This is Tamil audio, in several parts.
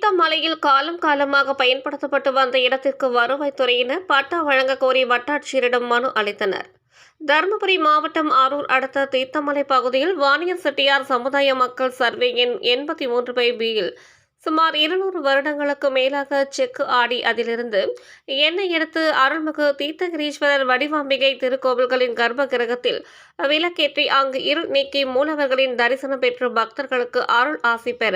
தீர்த்தமலையில் காலம் காலமாக பயன்படுத்தப்பட்டு வந்த இடத்திற்கு வருவாய்த்துறையினர் பட்டா வழங்க கோரி வட்டாட்சியரிடம் மனு அளித்தனர். தருமபுரி மாவட்டம் ஆரூர் அடுத்த தீர்த்தமலை பகுதியில் வாணியர் செட்டியார் சமுதாய மக்கள் சர்வே எண் எண்பத்தி மூன்று பை பியில் சுமார் இருநூறு வருடங்களுக்கு மேலாக செக்கு ஆடி அதிலிருந்து எண்ணெய் எடுத்து அருள்மிகு தீர்த்தகிரீஸ்வரர் வடிவாம்பிகை திருக்கோவில்களின் கர்ப்ப கிரகத்தில் விளக்கேற்றி அங்கு இருள் நீக்கி மூலவர்களின் தரிசனம் பெற்று பக்தர்களுக்கு அருள் ஆசி பெற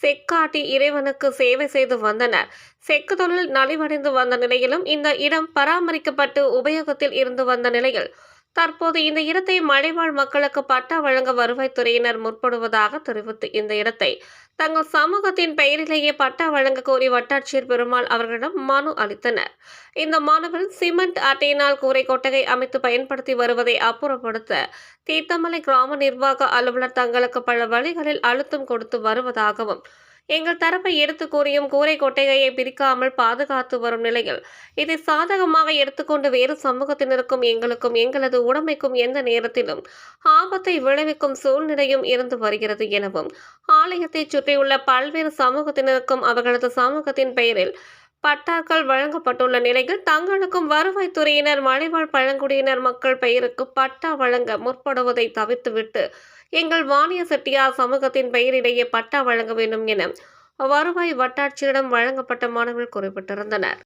செக்காட்டி இறைவனுக்கு சேவை செய்து வந்தனர். செக்கு தொழில் நலிவடைந்து வந்த நிலையிலும் இந்த இடம் பராமரிக்கப்பட்டு உபயோகத்தில் இருந்து வந்த நிலையில் தற்போது இந்த இடத்தை மலைவாழ் மக்களுக்கு பட்டா வழங்க வருவாய்த்துறையினர் முற்படுவதாக தெரிவித்து இந்த இடத்தை தங்கள் சமூகத்தின் பெயரிலேயே பட்டா வழங்க கோரி வட்டாட்சியர் பெருமாள் அவர்களிடம் மனு அளித்தனர். இந்த மனுவில் சிமெண்ட் அட்டையினால் கூரை கொட்டகை அமைத்து பயன்படுத்தி வருவதை அப்புறப்படுத்த தீர்த்தமலை கிராம நிர்வாக அலுவலர் தங்களுக்கு பல வழிகளில் அழுத்தம் கொடுத்து வருவதாகவும் எங்கள் தரப்பை எடுத்து கூறியும் கூரை கொட்டைகையை பிரிக்காமல் பாதுகாத்து வரும் நிலையில். இதை சாதகமாக எடுத்துக்கொண்டு வேறு சமூகத்தினருக்கும் எங்களுக்கும் எங்களது உடமைக்கும் எந்த நேரத்திலும் ஆபத்தை விளைவிக்கும் சூழ்நிலையும் இருந்து வருகிறது எனவும் ஆலயத்தை சுற்றியுள்ள பல்வேறு சமூகத்தினருக்கும் அவர்களது சமூகத்தின் பெயரில் பட்டாக்கள் வழங்கப்பட்டுள்ள நிலையில் தங்களுக்கும் வருவாய்த்துறையினர் மலைவாழ் பழங்குடியினர் மக்கள் பெயருக்கு பட்டா வழங்க முற்படுவதை தவிர்த்துவிட்டு எங்கள் வாணிய செட்டியார் சமூகத்தின் பெயரிடையே பட்டா வழங்க வேண்டும் என வருவாய் வட்டாட்சியரிடம் வழங்கப்பட்ட மனுவில் குறிப்பிட்டிருந்தனர்.